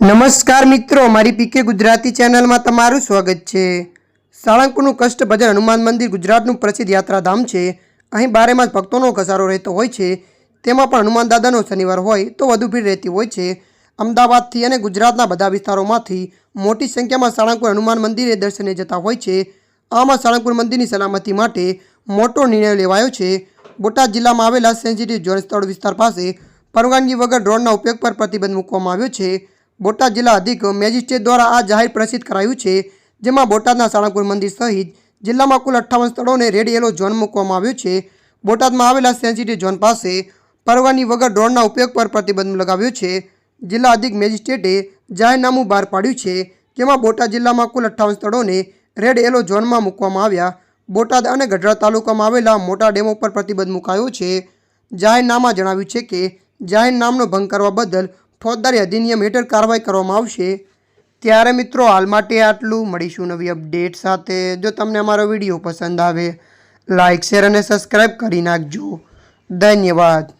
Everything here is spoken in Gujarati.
નમસ્કાર મિત્રો, મારી પીકે ગુજરાતી ચેનલમાં તમારું સ્વાગત છે. સાળંગપુરનું કષ્ટભજન હનુમાન મંદિર ગુજરાતનું પ્રસિદ્ધ યાત્રાધામ છે. અહીં બારેમાસ ભક્તોનો ઘસારો રહેતો હોય છે. તેમાં પણ હનુમાન દાદાનો શનિવાર હોય તો વધુ ભીડ રહેતી હોય છે. અમદાવાદથી અને ગુજરાતના બધા વિસ્તારોમાંથી મોટી સંખ્યામાં સાળંગપુર હનુમાન મંદિરે દર્શને જતા હોય છે. આમાં સાળંગપુર મંદિરની સલામતી માટે મોટો નિર્ણય લેવાયો છે. બોટાદ જિલ્લામાં આવેલા સેન્સિટિવ ઝોન સ્થળ વિસ્તાર પાસે પરવાનગી વગર ડ્રોનના ઉપયોગ પર પ્રતિબંધ મૂકવામાં આવ્યો છે. બોટાદ જિલ્લા અધિક મેજિસ્ટ્રેટ દ્વારા આ જાહેર પ્રસિદ્ધ કરાયું છે, જેમાં બોટાદના સાળંગપુર મંદિર સહિત જિલ્લામાં કુલ અઠ્ઠાવન સ્થળોને રેડ યેલો ઝોન મૂકવામાં આવ્યો છે. બોટાદમાં આવેલા સેન્સિટિવ ઝોન પાસે પરવાની વગર ડ્રોનના ઉપયોગ પર પ્રતિબંધ લગાવ્યો છે. જિલ્લા અધિક મેજિસ્ટ્રેટે જાહેરનામું બહાર પાડ્યું છે, જેમાં બોટાદ જિલ્લામાં કુલ અઠ્ઠાવન સ્થળોને રેડ યેલો ઝોનમાં મૂકવામાં આવ્યા. બોટાદ અને ગઢડા તાલુકામાં આવેલા મોટા ડેમો પર પ્રતિબંધ મુકાયો છે. જાહેરનામા જણાવ્યું છે કે, જાહેરનામનો ભંગ કરવા બદલ ફોજદારી અધિનિયમ હેઠળ કાર્યવાહી કરવામાં આવશે. ત્યારે મિત્રો, હાલ માટે આટલું. મળીશું નવી અપડેટ સાથે. જો તમને અમારો વીડિયો પસંદ આવે લાઇક શેર અને સબસ્ક્રાઈબ કરી નાખજો. ધન્યવાદ.